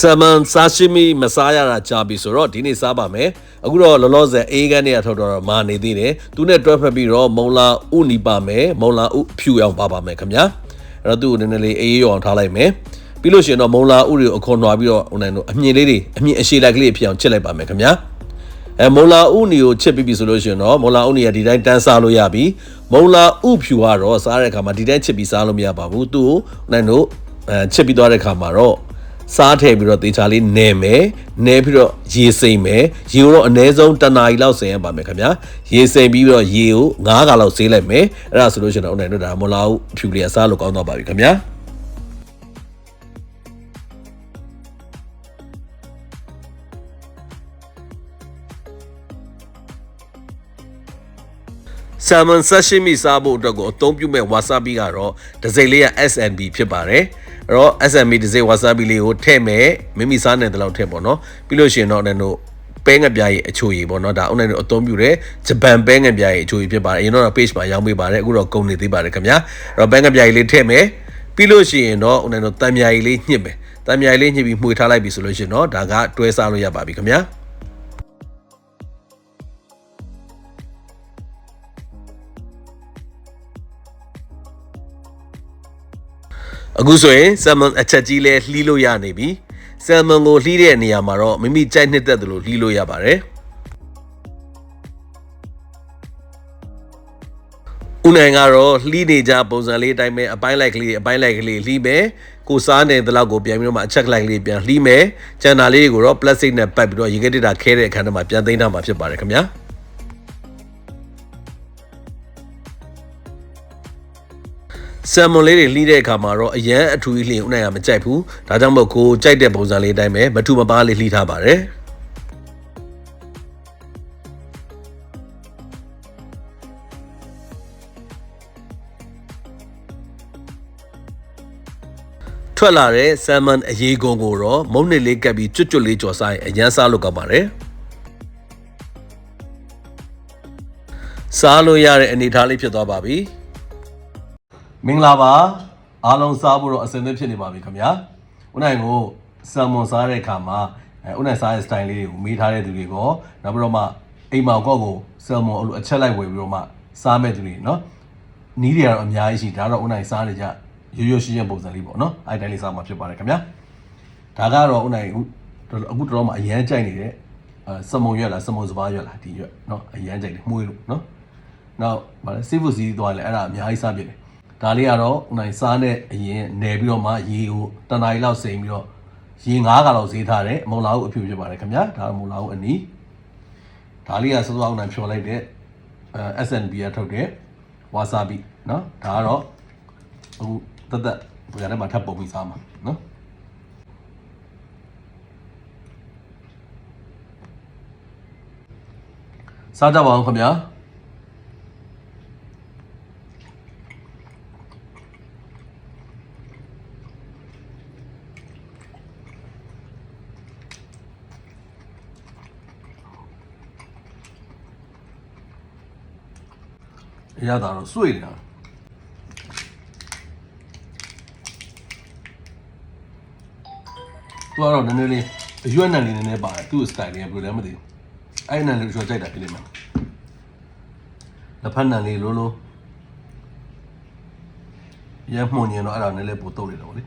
ဆာမန်ဆာရှိမီမစားရတာကြာပြီဆိုတော့ဒီနေ့စားပါမယ်အခုတော့လောလောဆယ်အေးကန်းနေရထုတ်တော့မာနေသေးတယ်သူနဲ့တွဲဖက်ပြီးတော့မုံလာဥနီပါမယ်မုံလာဥဖြူအောင်ပါပါမယ်ခင်ဗျာအဲ့တော့သူ့ကိုနည်းနည်းလေးအေးရောအောင်ထားလိုက်မယ်ပြီးလို့ရှိရင်တော့မုံလာဥတွေကိုအခွန်ထွားပြီးတော့ဟိုနိုင်တို့အမြင်လေးတွေအမြင်အရှိလိုက်ကလေးဖြစ်အောင်ချစ်လိုက်ပါမယ်ခင်ဗျာ အဲမုံလာဥနီကိုချစ်ပြီးပြီဆိုလို့ရှိရင်တော့မုံလာဥနီကဒီတိုင်းတန်းစားလို့ရပြီမုံလာဥဖြူကတော့စားတဲ့အခါမှာဒီတိုင်းချစ်ပြီးစားလို့မရပါဘူးသူ့ကိုဟိုနိုင်တို့အဲချစ်ပြီးသွားတဲ့အခါမှာတော့စားထည့်ပြီးတော့တေချာလေးနယ်မယ်နယ်ပြီးတော့ရေစိမ်မယ်ရေကိုတော့အနည်းဆုံးတစ်နာရီလောက်စိမ်ရပါမယ်ခင်ဗျာရေစိမ်ပြီးတော့ရေကို9ခါလောက်ဆေးလိုက်မယ်အဲ့ဒါဆိုလို့ရှိရင်တော့ဦးနိုင်တို့ဒါမလာဘူးအဖြူလေးအစားလို့ကောင်းတော့ပါပြီခင်ဗျာ ဆာမန်ဆာရှိမီစားဖို့အတွက်ကိုအသုံးပြုမဲ့ဝါဆာဘီကတော့ဒစိမ့်လေးက SNB ဖြစ်ပါတယ်အဲ့တော့ SNB ဒစိမ့်ဝါဆာဘီလေးကိုထည့်မယ်မိမိစားနိုင်တဲ့လောက်ထည့်ပေါ့နော်ပြီးလို့ရှိရင်တော့အဲ့တို့ပဲငပြားရဲ့အချိုရည်ပေါ့နော်ဒါအုံနဲ့တို့အသုံးပြုတဲ့ဂျပန်ပဲငပြားရဲ့အချိုရည်ဖြစ်ပါတယ်အရင်တော့ page မှာရောင်းပေးပါတယ်အခုတော့ကုန်နေသေးပါတယ်ခင်ဗျာအဲ့တော့ပဲငပြားရည်လေးထည့်မယ်ပြီးလို့ရှိရင်တော့အုံနဲ့တို့တံမြာရည်လေးညှစ်မယ်တံမြာရည်လေးညှစ်ပြီးမှွေထားလိုက်ပြီဆိုလို့ရှိရင်တော့ဒါကတွဲစားလို့ရပါပြီခင်ဗျာ အခုဆိုရင်ဆယ်မွန်အချက်ကြီးလဲလှီးလို့ရနေပြီဆယ်မွန်ကိုလှီးတဲ့နေရာမှာတော့မိမိကြိုက်နှစ်သက်တယ်လို့လှီးလို့ရပါတယ်ဦးနိုင်ကတော့လှီးနေကြပုံစံလေးအတိုင်းပဲအပိုင်းလိုက်ကလေးအပိုင်းလိုက်ကလေးလှီးမယ်ကိုစားနေတဲ့လောက်ကိုပြန်ပြီးတော့မှအချက်ကလိုက်ကလေးပြန်လှီးမယ်ကျန်တာလေးတွေကိုတော့ plastic နဲ့ပတ်ပြီးတော့ရေခဲတစ်တာခဲတဲ့အခန်းထဲမှာပြန်သိမ်းထားမှာဖြစ်ပါတယ်ခင်ဗျာ ဆယ်မွန်လေးတွေလှီးတဲ့အခါမှာတော့အရန်အထူကြီးလှီးဦးနိုင်ကမကြိုက်ဘူးဒါကြောင့်မို့ကိုကြိုက်တဲ့ပုံစံလေးအတိုင်းပဲမထူမပါလေးလှီးထားပါတယ်ထွက်လာတဲ့ဆယ်မွန်အရေးကုန်ကိုတော့မုံနစ်လေးကပ်ပြီးကျွတ်ကျွတ်လေးကြော်စားရင်အရန်စားလို့ကောင်းပါတယ်စားလို့ရတဲ့အနေအထားလေးဖြစ်သွားပါပြီ မင်္ဂလာပါအားလုံးစားဖို့တော့အဆင်သင့်ဖြစ်နေပါပြီခင်ဗျာဥနိုင်ကိုဆာမွန်စားတဲ့အခါမှာအဲဥနိုင်စားတဲ့ style လေးတွေကိုမေးထားတဲ့သူတွေကောနောက်ပြီးတော့မှအိမ်မောင်ကောက်ကိုဆာမွန်အလိုအချက်လိုက်ဝယ်ပြီးတော့မှစားမဲ့သူတွေနော်နီးတွေကတော့အများကြီးရှိဒါတော့ဥနိုင်စားနေကြရိုးရိုးရှင်းရှင်းပုံစံလေးပေါ့နော်အဲ့တိုင်းလေးစားမှဖြစ်ပါတယ်ခင်ဗျာဒါကတော့ဥနိုင်အခုတော်တော်မှအရန်ကြိုက်နေတဲ့အဲစမုံရွက်လားစမုံစပားရွက်လားဒီရွက်နော်အရန်ကြိုက်တယ်မှုေးလို့နော်နောက်ဗါလဲစေဖို့စီးသွားလဲအဲ့ဒါအများကြီးစားပြစ်တယ် ဒါလေးကတော့ဟိုနိုင်စားနဲ့အရင်နယ်ပြီးတော့မှရေကိုတနားရီလောက်စိမ်ပြီးတော့ရေ9ခါလောက်ဈေးထားတယ်မုံလာဟုအဖြူဖြစ်ပါတယ်ခင်ဗျာဒါကမုံလာဟုအနီးဒါလေးကစောစောအောင်နိုင်ဖြော်လိုက်တဲ့အဲ SNB ကထုတ်တဲ့ဝါဆာဘီเนาะဒါကတော့အခုတက်တက်ဘယ်ထဲမှာထပ်ပုံပြီးစားမှာเนาะစားကြပါအောင်ခင်ဗျာ ရတာတော့စွေ့နေတာသူကတော့နည်းနည်းလေးအရွက်နံလေးနည်းနည်းပါတယ်သူ့ style လေးကဘယ်လိုလဲမသိဘူးအဲ့နံလေးကိုကျွန်တော်ကြိုက်တာဖြစ်နေမှာလက်ဖက်နံလေးလိုလိုရမှုန်ရင်တော့အဲ့ဒါနည်းလေးပို့တော့နေတော့လေ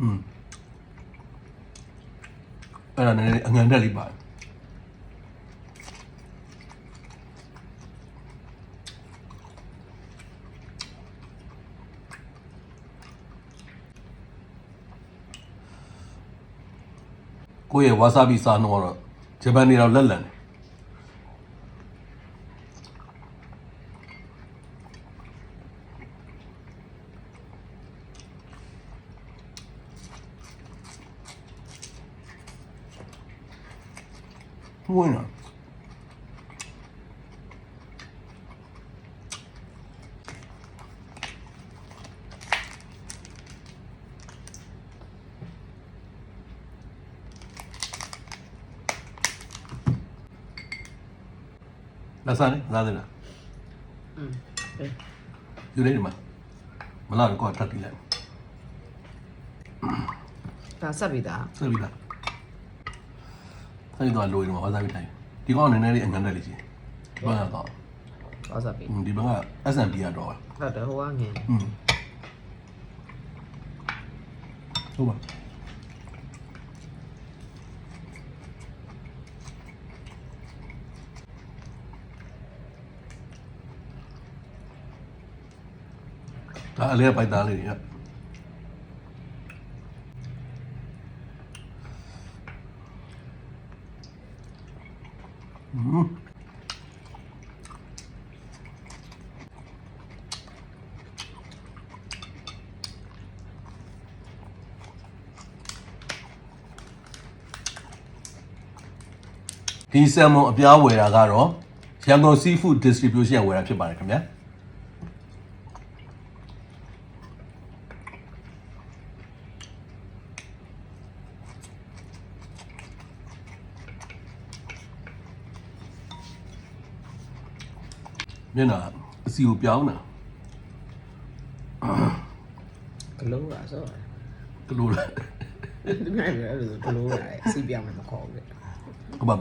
อืม အဲ့ဒါနည်းနည်းအငံတက်လေးပါတယ်ကိုယ့်ရဲ့ဝါဆာဘီစားနှောတော့ဂျပန်နေတော့လက်လန်တယ် Bueno. Nasıl? Zaten. Hmm. Evet. Sabida. Sabida. အဲ့ဒီတော့လိုရင်ဝါစားပြီးထိုင်ဒီကောင်ကနည်းနည်းလေးအငန်းတက်လေးရှိတယ်ဒီဘက်ကတော့ဝါစားပြီးဒီဘက်က S&P ကတော့ဟုတ်တယ်ဟိုကငင်းอืมဟုတ်ပါဒါအလေးပိုက်သားလေးတွေ ဒီဆယ်မွန်အပြားဝယ်တာကတော့ရန်ကုန် Seafood Distribution ဝယ်တာဖြစ်ပါတယ်ခင်ဗျာမျက်နှာအစီကိုပြောင်းတာဂလိုးတာဆိုကလို့လားဒီမဲ့လည်းအဲ့လိုဂလိုးတာအစီပြောင်းမခေါ်ဘူးလေ ဟုတ်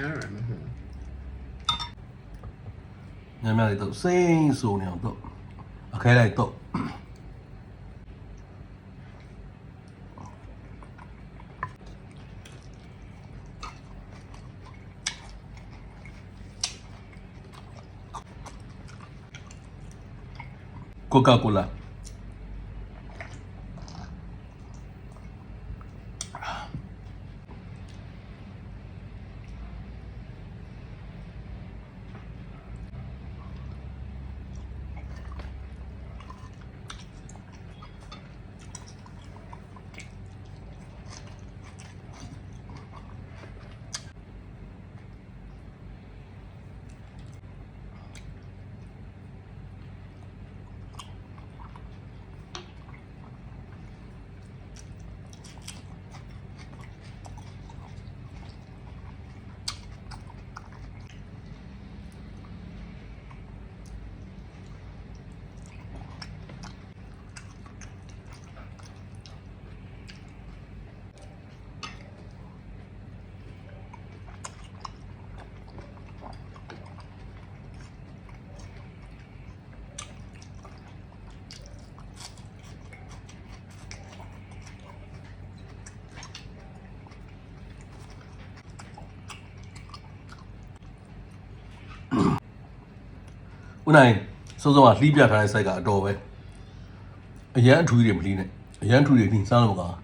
ပါမလားမများရမှာဟုတ်ညံ့ညံ့လေးတော့စိမ့် ဦးနိုင်စုံစုံကလှီးပြထားတဲ့စိုက်ကအတော်ပဲအရန်အထူးတွေမလှီးနဲ့အရန်အထူးတွေလှီးစားလို့မကောင်း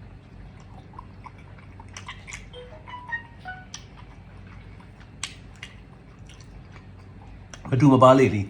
မတူမပါလေလှီး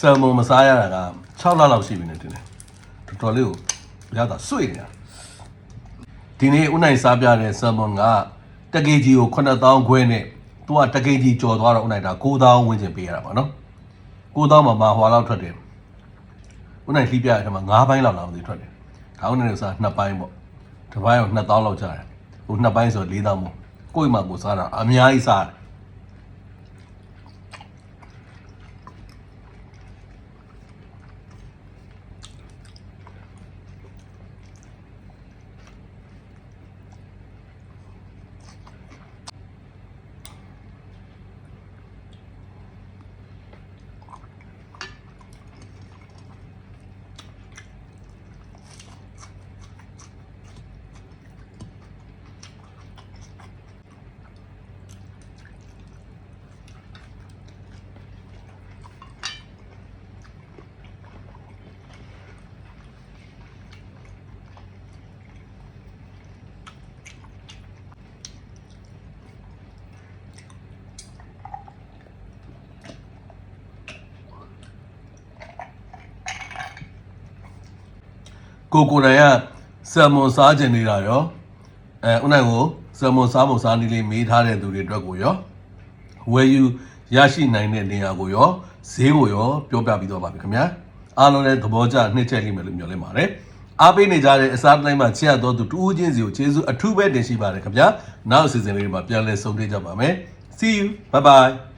ဆယ်မွန်မစားရတာက6လလောက်ရှိပြီနေတင်တယ်တော်တော်လေးကိုရတာစွေ့နေတာဒီနေ့ဥနိုင်စားပြတဲ့ဆယ်မွန်ကတကေကြီးကို9000ခွဲနဲ့သူကတကေကြီးကြော်သွားတော့ဥနိုင်တာ9000ဝန်းကျင်ပေးရတာပါနော်9000မှာမဟွာလောက်ထွက်တယ်ဥနိုင်လှိပြတဲ့အထက်မှာ9ပိုင်းလောက်လောက်မသိထွက်တယ်ဒါဥနိုင်တို့စား2ပိုင်းပေါ့တစ်ပိုင်းကို2000လောက်ကျတယ်ဟို2ပိုင်းဆို4000ပေါ့ကိုယ့်အိမ်မှာကိုစားတာအများကြီးစားတယ် ကိုကိုနိုင်ကဆယ်မွန်စားကျင်နေတာရောအဲဦးနိုင်ကိုဆယ်မွန်စားဖို့စားနည်းလေးမေးထားတဲ့သူတွေအတွက်ကိုရောဝယ်ယူရရှိနိုင်တဲ့နေရာကိုရောဈေးကိုရောပြောပြပြီးတော့ပါပြီခင်ဗျာအားလုံးလည်းသဘောကျနှစ်ချက်လိမ့်မယ်လို့မျှော်လင့်ပါတယ်အားပေးနေကြတဲ့အစားတိုင်းမှာချစ်ရတော့သူတူဦးချင်းစီကိုကျေးဇူးအထူးပဲတင်ရှိပါတယ်ခင်ဗျာနောက်အစီအစဉ်လေးတွေမှာပြန်လည်ဆုံတွေ့ကြပါမယ် see you bye bye